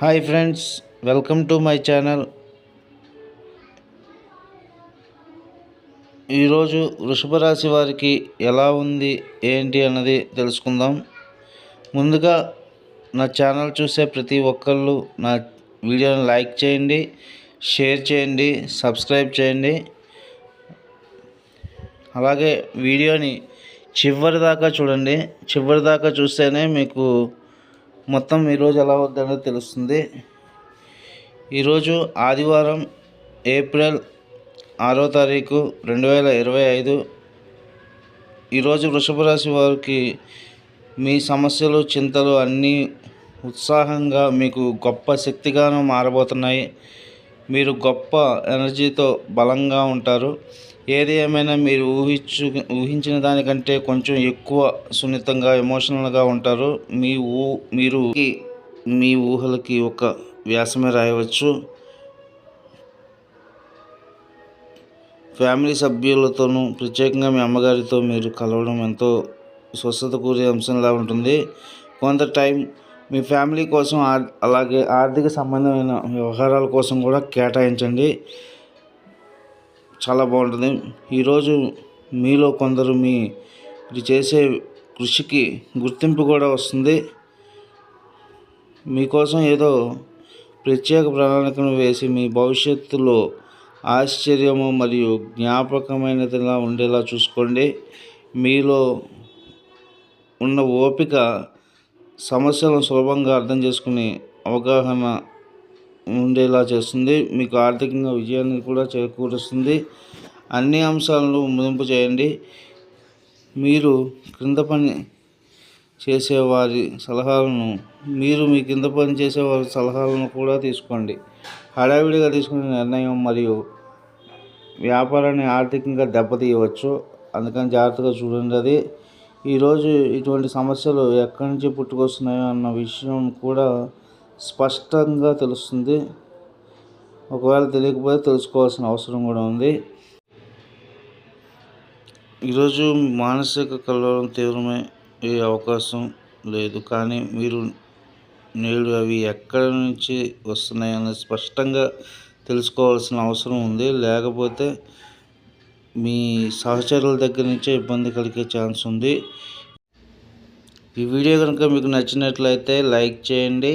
Hi friends welcome to my channel. ఈరోజు వృషభ రాశి వారికి ఎలా ఉంది ఏంటి అన్నది తెలుసుకుందాం. ముందుగా నా ఛానల్ చూసే ప్రతి ఒక్కళ్ళు నా వీడియోని లైక్ చేయండి షేర్ చేయండి సబ్స్క్రైబ్ చేయండి. అలాగే వీడియోని చివరి దాకా చూడండి. చివరి దాకా చూస్తేనే మీకు మొత్తం ఈరోజు ఎలా వద్దనేది తెలుస్తుంది. ఈరోజు ఆదివారం ఏప్రిల్ ఆరో తారీఖు రెండు వేల ఇరవై ఐదు. ఈరోజు వృషభ రాశి వారికి మీ సమస్యలు చింతలు అన్నీ ఉత్సాహంగా మీకు గొప్ప శక్తిగాను మారబోతున్నాయి. మీరు గొప్ప ఎనర్జీతో బలంగా ఉంటారు. ఏది ఏమైనా మీరు ఊహించు ఊహించిన దానికంటే కొంచెం ఎక్కువ సున్నితంగా ఎమోషనల్గా ఉంటారు. మీ ఊ మీరు మీ ఊహలకి ఒక వ్యాసమే రాయవచ్చు. ఫ్యామిలీ సభ్యులతోనూ ప్రత్యేకంగా మీ అమ్మగారితో మీరు కలవడం ఎంతో స్వస్థత కూరే అంశంలా ఉంటుంది. కొంత టైం మీ ఫ్యామిలీ కోసం అలాగే ఆర్థిక సంబంధమైన వ్యవహారాల కోసం కూడా కేటాయించండి. చాలా బాగుంటుంది. ఈరోజు మీలో కొందరు మీ చేసే కృషికి గుర్తింపు కూడా వస్తుంది. మీకోసం ఏదో ప్రత్యేక ప్రణాళికను వేసి మీ భవిష్యత్తులో ఆశ్చర్యము మరియు జ్ఞాపకమైనదిలా ఉండేలా చూసుకోండి. మీలో ఉన్న ఓపిక సమస్యలను సులభంగా అర్థం చేసుకుని అవగాహన ఉండేలా చేస్తుంది. మీకు ఆర్థికంగా విజయాన్ని కూడా చేకూరుస్తుంది. అన్ని అంశాలను ముగింపు చేయండి. మీరు క్రింద పని చేసేవారి సలహాలను మీరు మీ కింద పని చేసేవారి సలహాలను కూడా తీసుకోండి. హడావిడిగా తీసుకునే నిర్ణయం మరియు వ్యాపారాన్ని ఆర్థికంగా దెబ్బతీయవచ్చు. అందుకని జాగ్రత్తగా చూడండి అది. ఈరోజు ఇటువంటి సమస్యలు ఎక్కడి నుంచి పుట్టుకొస్తున్నాయో అన్న విషయం కూడా స్పష్టంగా తెలుస్తుంది. ఒకవేళ తెలియకపోతే తెలుసుకోవాల్సిన అవసరం కూడా ఉంది. ఈరోజు మానసిక కలవరం తీవ్రమే ఏ అవకాశం లేదు. కానీ మీరు నేడు అవి ఎక్కడ నుంచి వస్తున్నాయని స్పష్టంగా తెలుసుకోవాల్సిన అవసరం ఉంది. లేకపోతే మీ సహచరుల దగ్గర నుంచే ఇబ్బంది కలిగే ఛాన్స్ ఉంది. ఈ వీడియో కనుక మీకు నచ్చినట్లయితే లైక్ చేయండి.